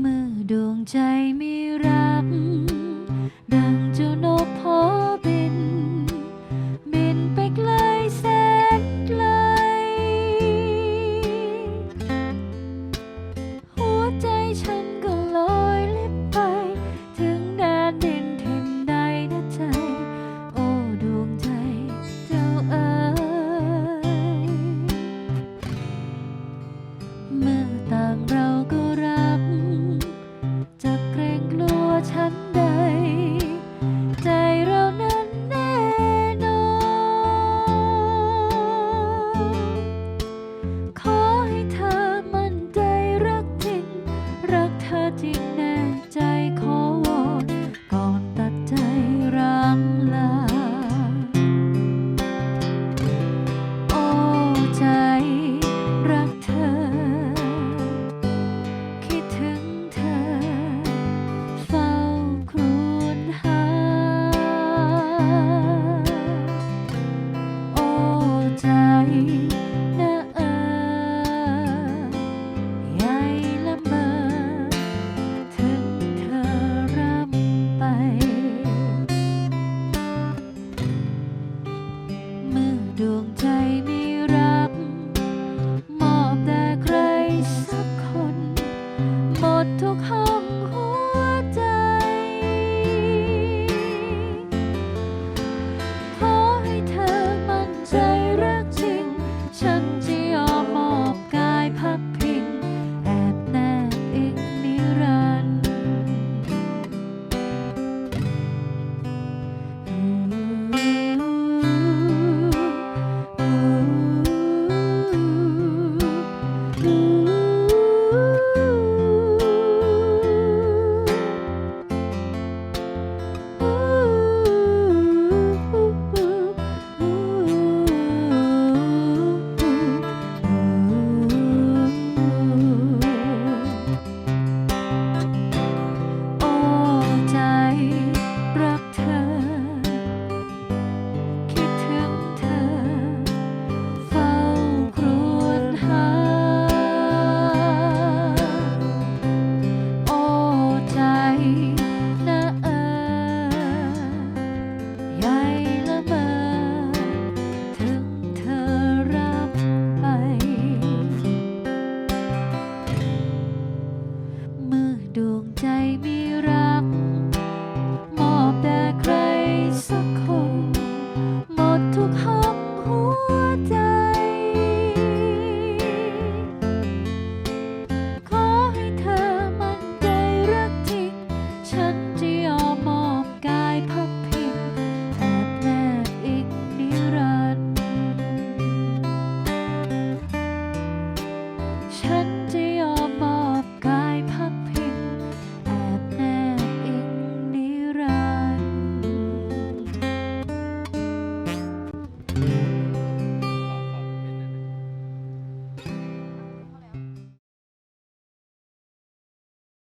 เมื่อดวงใจไม่รับ เกรงกลัวฉันเด้ มีรัก มอบแต่ใครสักคน หมดทุกห้องหัวใจ